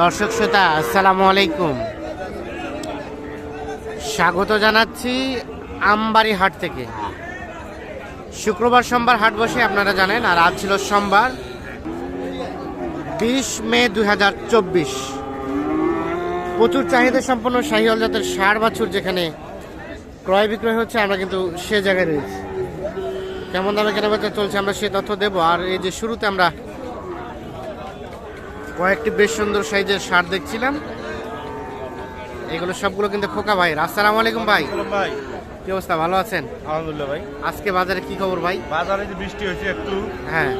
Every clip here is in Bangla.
দর্শক শ্রোতা, আসসালামু আলাইকুম। স্বাগত জানাচ্ছি আমবাড়ি হাট থেকে। শুক্রবার সোমবার হাট বসে আপনারা জানেন, আর আজ ছিল সোমবার, বিশ মে দুই হাজার চব্বিশ। প্রচুর চাহিদা সম্পন্ন শাহিওয়াল জাতের সার বাছুর যেখানে ক্রয় বিক্রয় হচ্ছে, আমরা কিন্তু সে জায়গায় রয়েছি। কেমন দামে কেনাবেচা চলছে আমরা সে তথ্য দেবো, আর এই যে শুরুতে আমরা কয়েকটি বেশ সুন্দর সাইজের শার্ট দেখছিলাম। এগুলো সবগুলো কিন্তু খোকা ভাই। আসসালামু আলাইকুম ভাই। ভাই। কি অবস্থা? ভালো আছেন? আলহামদুলিল্লাহ ভাই। আজকে বাজারে কি খবর ভাই? বাজারে যে বৃষ্টি হয়েছে একটু হ্যাঁ।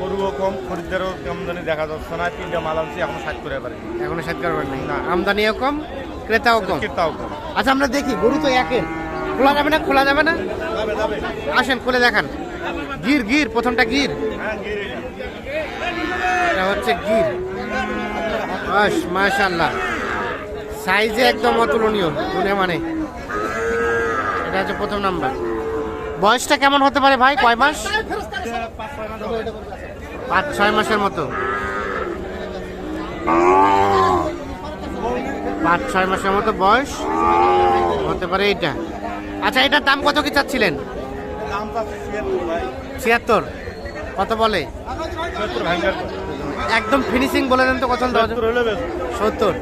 গরুও কম খরিদ্দারও আমদানি দেখা যাচ্ছে না। তিনটা মাল আনছি এখন ষাট করে পারি এখনও সাত করে নেই। না। আমদানিও কম ক্রেতাও কম। তাও কম। আচ্ছা আমরা দেখি গরু তো একের খোলা যাবে না খোলা যাবে না? আসেন খুলে দেখান। গির গির প্রথমটা গির। হ্যাঁ গেলাম। এটা হচ্ছে গির। বাস মাশাল্লাহ সাইজে একদম অতুলনীয় গুনে মানে। এটা হচ্ছে প্রথম নাম্বার। বয়সটা কেমন হতে পারে ভাই? কয় মাস? পাঁচ ছয় মাসের মতো। পাঁচ ছয় মাসের মতো বয়স হতে পারে এইটা। আচ্ছা এটার দাম কত কি চাচ্ছিলেন? ছিয়াত্তর কত বলে? একদম ফিনিশিং বলে দেন তো কত সত্তর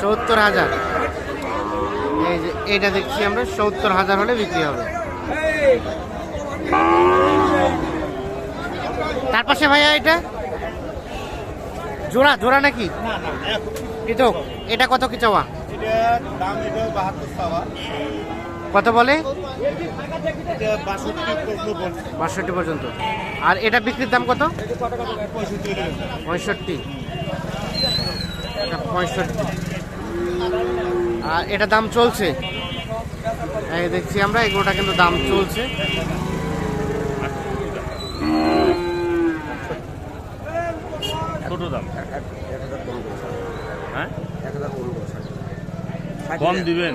সত্তর। হাজার। এই যে এটা দেখছি আমরা সত্তর হাজার হলে বিক্রি হবে। তার পাশে ভাইয়া এটা? জোড়া জোড়া নাকি? এটা কত কি চাওয়া। কত বলে? এটা বাষট্টি পর্যন্ত। আর এটা বিক্রির দাম কত? পঁয়ষট্টি। পঁয়ষট্টি পঁয়ষট্টি। আর এটা দাম চলছে? এই দেখছি আমরা এগুলোটা কিন্তু দাম চলছে। ছোট দাম। হ্যাঁ? কম দিবেন।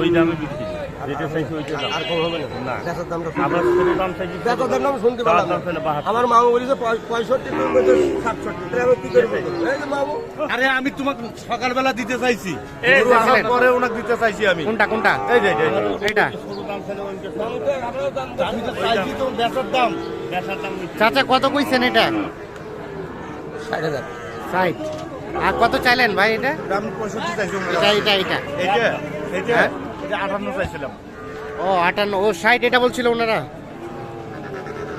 ওই দামে বিক্রি যেটা চাইছি ওইটা দাম। আর কম হবে না? না। বেচার দামটা আমরা ছোট দাম চাইছি ছোট বেচার দাম শুনতে তার পারলাম দাম আমার মামু বলেছে পঁয়ষট্টি সাতষট্টি। তাহলে আমি কি করে এই যে মামু। আরে আমি তোমাকে সকালবেলা দিতে চাইছি। এই? পরে ওনাকে দিতে চাইছি আমি। কোনটা কোনটা? এই যে। এইটা। চাচা কত কইছেন এটা? ষাট হাজার। ষাট। আর কত চাইলেন ভাই এটা? এটা এটা এটা। হ্যাঁ? এটা আটান্ন চাইছিলাম। ও আটান্ন ও ষাট এটা বলছিল ওনারা?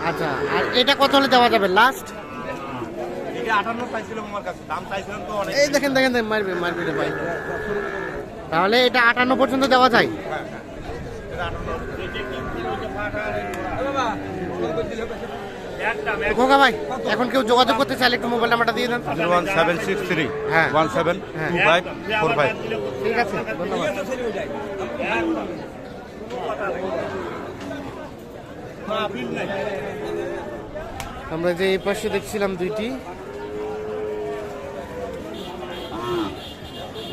আচ্ছা আর এটা কত হলে দেওয়া যাবে? লাস্ট এটা আটান্ন চাইছিলাম আমার কাছে দাম চাইছিলাম তো অনেক। এই দেখেন দেখেন মারবে মারবে রে ভাই তাহলে এটা আটান্ন পর্যন্ত দেওয়া যায়? এটা আটান্ন খোকা ভাই এখন কেউ যোগাযোগ করতে চাইলে একটু মোবাইল নাম্বারটা দিয়ে দেন। Zero one seven six three হ্যাঁ। ওয়ান সেভেন হ্যাঁ। Two five four five. ঠিক আছে ধন্যবাদ। আমরা যে এই পাশে দেখছিলাম দুইটি।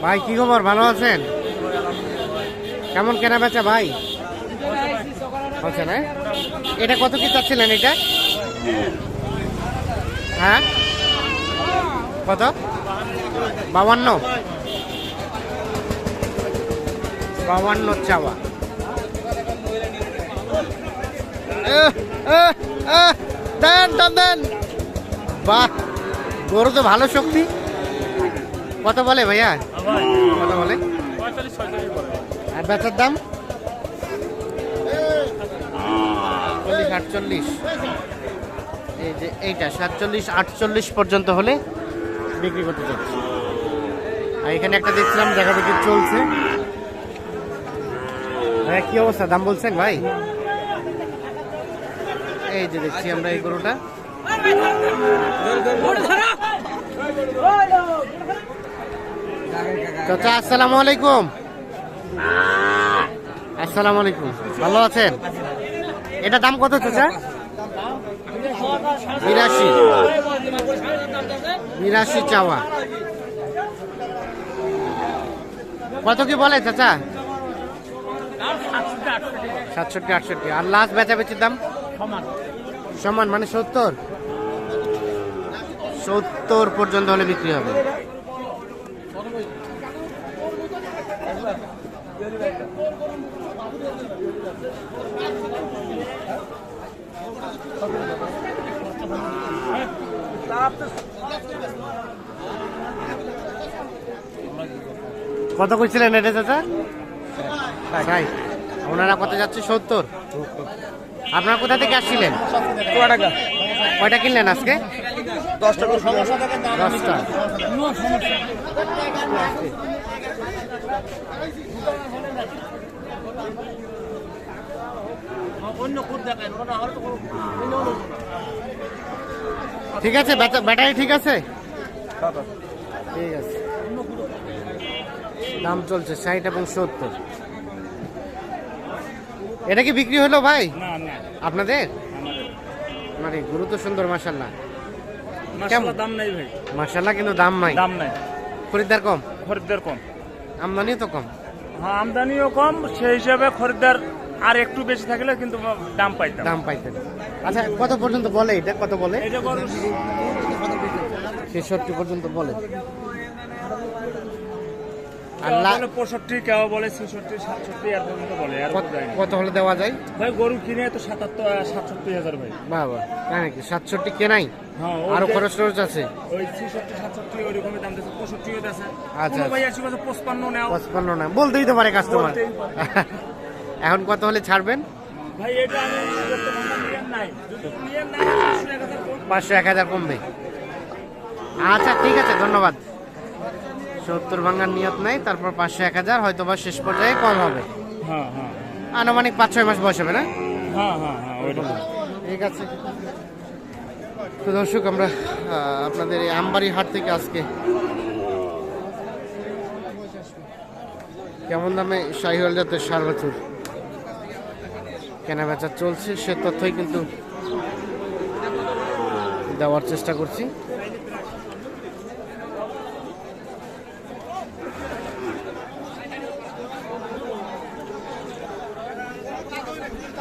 ভাই কি খবর? ভালো আছেন? কেমন কেনা বেচা ভাই হচ্ছে না এটা কত কি চাচ্ছিলেন এটা? হ্যাঁ? কত? বাবান্ন বাবান্ন চাওয়া। দেন দেন। বাহ, গরু তো ভালো শক্তি। কত বলে ভাইয়া? কত বলে? আর বেচার দাম? চল্লিশ আটচল্লিশ। এই যে এইটা, সাতচল্লিশ, আটচল্লিশ পর্যন্ত হলে বিক্রি করতে চাচ্ছি আর এখানে একটা দেখছিলাম দেখা দেখি চলছে। ভাইয়া কি অবস্থা? দাম বলছেন ভাই? এই যে দেখছি আমরা এই গরুটা। চাচা, আসসালামু আলাইকুম। আসসালামু আলাইকুম। ভালো আছেন? এটা দাম কত চাচা? বিরাশি। বিরাশি চাওয়া। কত কি বলে চাচা? সাতষট্টি, আটষট্টি। আর লাস্ট বেচা বেচির দাম? সমান মানে সত্তর? সত্তর পর্যন্ত হলে বিক্রি হবে। কত করছিলেন এটা চাচা? ষাট। ওনারা কত যাচ্ছে? সত্তর। আপনারা কোথা থেকে আসছিলেন? টাকা কয়টা কিনলেন আজকে? দশ টাকা দশটা। ঠিক আছে ব্যাটা- ব্যাটারি ঠিক আছে? ঠিক আছে। দাম চলছে ষাট এবং সত্তর। এটা কি বিক্রি হলো ভাই? না না। আপনাদের? মানে গুরু তো সুন্দর মাসাল্লাহ দাম নাই ভাই। মাসাল্লাহ কিন্তু দাম নাই। দাম নাই। খরিদ্দার কম? খরিদ্দার কম। আমদানিও তো কম। হ্যাঁ আমদানিও কম সেই হিসাবে খরিদ্দার আর একটু বেশি থাকলে কিন্তু দাম পাইতাম। দাম পাইতেন। আচ্ছা কত পর্যন্ত বলে এটা? কত বলে? এটা ছেষট্টি পর্যন্ত বলে। আর কেউ লা- বলে পঁয়ষট্টি কেউ বলে ছেষট্টি সাতষট্টি এর পর্যন্ত বলে আর কত- যায় না। কত হলে দেওয়া যায়? ভাই গরু কিনে তো সাতাত্তর সাতষট্টি হাজার ভাই। বাবা তাই নাকি? সাতষট্টি কেনাই? হ্যাঁ আরও খরচ টরচ আছে? ওই ছেষট্টি সাতষট্টি ওই দাম পঁয়ষট্টিও দিচ্ছে আচ্ছা, আচ্ছা। ভাই আসি পঁচপান্ন নেও পঁচপান্ন না বলতেই তো পারে কাস্টমার বলতেই এখন কত হলে ছাড়বেন? পাঁচশো এক হাজার কমবে। আচ্ছা ঠিক আছে ধন্যবাদ। সত্তর ভাঙার নিয়ত নাই তারপর পাঁচশো এক হাজার হয়তো বা শেষ পর্যায়ে কম হবে। হ্যাঁ হ্যাঁ আনুমানিক পাঁচ ছয় মাস বয়স হবে না? হ্যাঁ হ্যাঁ হ্যাঁ ঠিক আছে। তো দর্শক আমরা আপনাদের এই আমবাড়ি হাট থেকে আজকে কেমন দামে শাহিওয়াল জাতের সার বাছুর? কেনা বেচা চলছে সে তথ্যই কিন্তু দেওয়ার চেষ্টা করছি।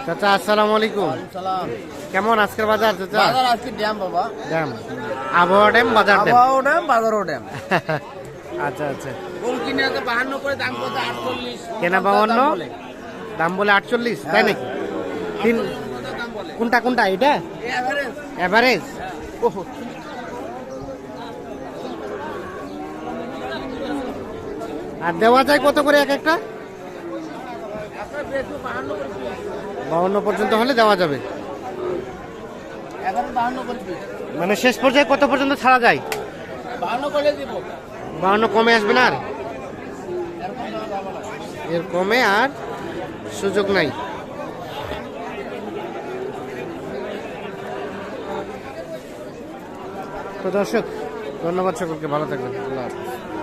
চাচা আসসালামু আলাইকুম। কেমন আজকের বাজার চাচা? বাজার আজকে ড্যাম বাবা। ড্যাম। আবহাওয়া ড্যাম বাজার ড্যাম? আবহাওয়াও ড্যাম বাজারও ড্যাম। আচ্ছা আচ্ছা। গরু কিনে আছে বাহান্ন করে দাম কত? আটচল্লিশ। কেনা বাউন্ন দাম বলে আটচল্লিশ তাই নাকি? তিন কোনটা কোনটা এটা ওহো। আর দেওয়া যায় কত করে এক একটা? বাউন্ন পর্যন্ত হলে দেওয়া যাবে। মানে শেষ পর্যায়ে কত পর্যন্ত ছাড়া যায়? বাউন্ন কমে আসবে না আর? এর কমে আর সুযোগ নাই। তো দর্শক ধন্যবাদ সকলকে ভালো থাকবেন আল্লাহ হাফেজ।